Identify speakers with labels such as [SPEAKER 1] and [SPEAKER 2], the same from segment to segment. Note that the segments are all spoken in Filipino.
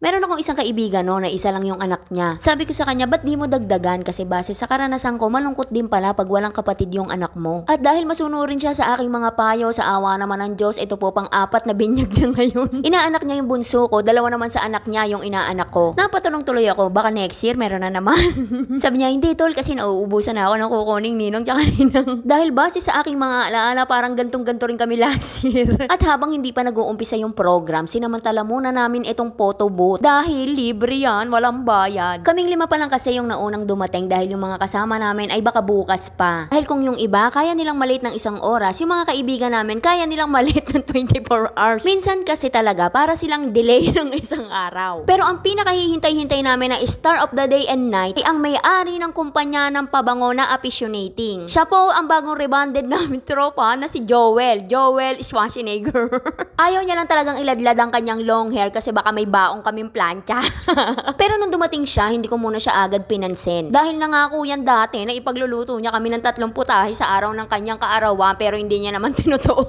[SPEAKER 1] Meron akong isang kaibigan no, na isa lang yung anak niya. Sabi ko sa kanya, ba't di mo dagdagan? Kasi base sa karanasan ko, malungkot din pala pag walang kapatid yung anak mo. At dahil masunurin siya sa aking mga payo, sa awa naman ng Diyos, ito po pang apat na binyag na ngayon. Inaanak niya yung bunso ko, dalawa naman sa anak niya yung inaanak ko. Napatanong tuloy ako, baka next year meron na naman. Sabi niya, hindi tol, kasi nauubusan na ako ng kukuning ninong tsaka ninang. Dahil base sa aking mga alaala, parang gantong-ganto rin kami last year. At habang hindi pa nag-uumpisa yung program, sinamantala muna namin itong photo booth. Dahil libre yan, walang bayad. Kaming lima pa lang kasi yung naunang dumating dahil yung mga kasama namin ay baka bukas pa. Dahil kung yung iba, kaya nilang malit ng isang oras, yung mga kaibigan namin, kaya nilang malit ng 24 hours. Minsan kasi talaga, para silang delay ng isang araw. Pero ang pinakahihintay-hintay namin na star of the day and night ay ang may-ari ng kumpanya ng pabango na appreciating. Siya po ang bagong rebonded namin tropa na si Joel. Joel Schwarzenegger. Ayaw niya lang talagang iladlad ang kanyang long hair kasi baka may baong kaming plancha. Pero nung dumating siya, hindi ko muna siya agad pinansin. Dahil nangako yan dati na ipagluluto niya kami ng tatlong putahe sa araw ng kanyang kaarawan pero hindi niya naman tinutuo.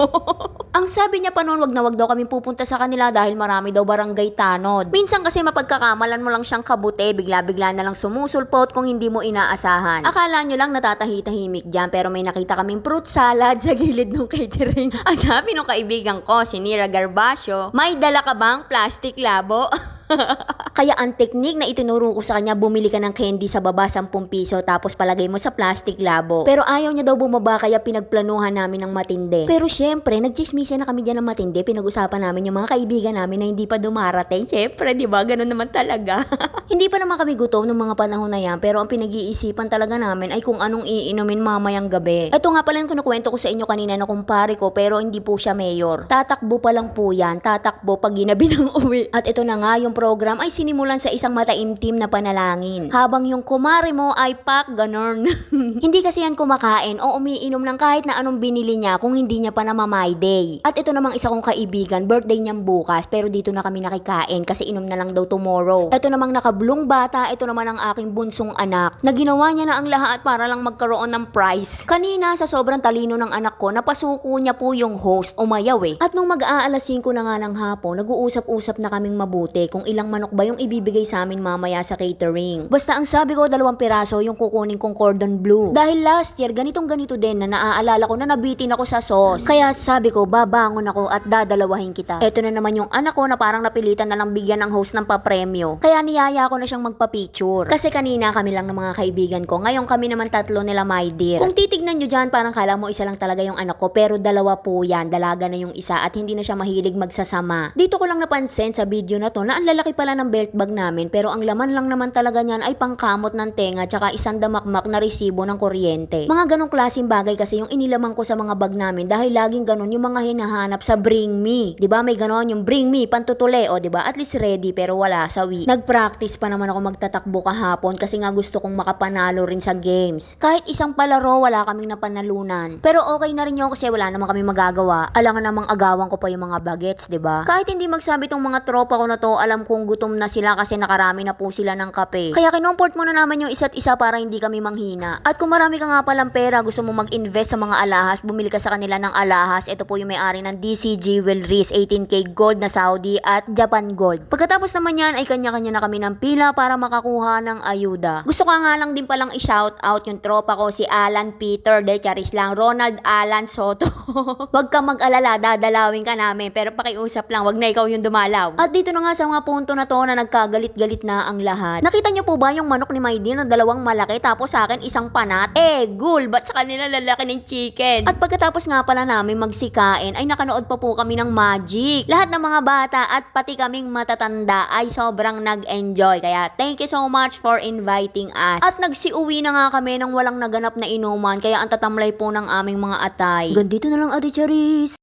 [SPEAKER 1] Ang sabi niya pa noon, wag na wag daw kami pupunta sa kanila dahil marami daw barangay tanod. Minsan kasi mapagkakamalan mo lang siyang kabute, bigla-bigla na lang sumusulpot kung hindi mo inaasahan. Akala nyo lang natatahi-tahimik dyan pero may nakita kaming fruit salad sa gilid ng catering. Ang sabi ng kaibigan ko, si Nira Garbasio, may dala ka bang plastic labo? Kaya ang technique na itinuro ko sa kanya, bumili ka ng candy sa baba 10 piso tapos palagay mo sa plastic labo. Pero ayaw niya daw bumaba kaya pinagplanuhan namin ng matindi. Pero syempre, nagchismisa na kami dyan ng matindi. Pinag-usapan namin yung mga kaibigan namin na hindi pa dumarating. Syempre, di ba? Ganun naman talaga. hindi pa naman kami gutom nung mga panahon na yan pero ang pinag-iisipan talaga namin ay kung anong iinumin mamayang gabi. Ito nga pala yung kinukwento ko sa inyo kanina na kumpare ko pero hindi po siya mayor. Tatakbo pa lang po yan. Tatakbo pag ginabi ng uwi. At ito na nga yung program ay sinimulan sa isang mataimtim na panalangin. Habang yung kumare mo ay pak ganon. hindi kasi yan kumakain o umiinom ng kahit na anong binili niya kung hindi niya pa na day. At ito namang isa kong kaibigan, birthday niyang bukas pero dito na kami nakikain kasi inom na lang daw tomorrow. Ito namang nakablong bata, ito naman ang aking bunsong anak na ginawa niya na ang lahat para lang magkaroon ng prize. Kanina sa sobrang talino ng anak ko, napasuko niya po yung host, umayaw eh. At nung mag-aalas 5 na nga ng hapon, nag-uusap-usap na kaming mabuti kung ilang manok ba yung ibibigay sa amin mamaya sa catering. Basta ang sabi ko, dalawang piraso yung kukunin kong cordon bleu. Dahil last year, ganitong ganito din na naaalala ko na nabitin ako sa sauce. Kaya sabi ko, babangon ako at dadalawahin kita. Ito na naman yung anak ko na parang napilitan na lang bigyan ng host ng papremyo. Kaya niyaya ko na siyang magpa-picture. Kasi kanina kami lang ng mga kaibigan ko. Ngayon kami naman tatlo nila my dear. Kung titignan nyo dyan, parang kala mo isa lang talaga yung anak ko. Pero dalawa po yan. Dalaga na yung isa at hindi na siya mahilig magsasama. Dito ko lang napansin sa video na to na ang pala ng belt bag namin pero ang laman lang naman talaga niyan ay pangkamot ng tenga tsaka isang damakmak na resibo ng kuryente. Mga ganong klaseng bagay kasi yung inilaman ko sa mga bag namin dahil laging ganon yung mga hinahanap sa bring me. ba may ganon yung bring me pantutule o ba at least ready pero wala sawi. Nagpractice pa naman ako magtatakbo kahapon kasi nga gusto kong makapanalo rin sa games. Kahit isang palaro wala kaming napanalunan. Pero okay na rin yun kasi wala naman kami magagawa. Alangan namang agawan ko pa yung mga bagets, ba? Kahit hindi magsabi tong mga tropa ko na to, alam kong gutom na sila kasi nakarami na po sila ng kape. Kaya kinomport muna naman yung isa't isa para hindi kami manghina. At kung marami ka nga palang pera, gusto mo mag-invest sa mga alahas, bumili ka sa kanila ng alahas. Ito po yung may-ari ng DCG Jewelries, 18K Gold na Saudi at Japan Gold. Pagkatapos naman yan ay kanya-kanya na kami ng pila para makakuha ng ayuda. Gusto ko nga lang din palang i-shout out yung tropa ko si Alan Peter de Charis lang, Ronald Alan Soto. wag ka mag-alala, dadalawin ka namin pero pakiusap lang, wag na ikaw yung dumalaw. At dito na nga sa mga punto na to na nagkagalit-galit na ang lahat. Nakita niyo po ba yung manok ni Maydin na dalawang malaki tapos sa akin isang panat? Eh, gul, ba't sa kanila lalaki ng chicken? At pagkatapos nga pala namin magsikain ay nakanood pa po kami ng magic. Lahat ng mga bata at pati kaming matatanda ay sobrang nag-enjoy. Kaya thank you so much for inviting us. At nagsiuwi na nga kami nang walang naganap na inuman kaya ang tatamlay po ng aming mga atay. Gandito na lang Ate Charis.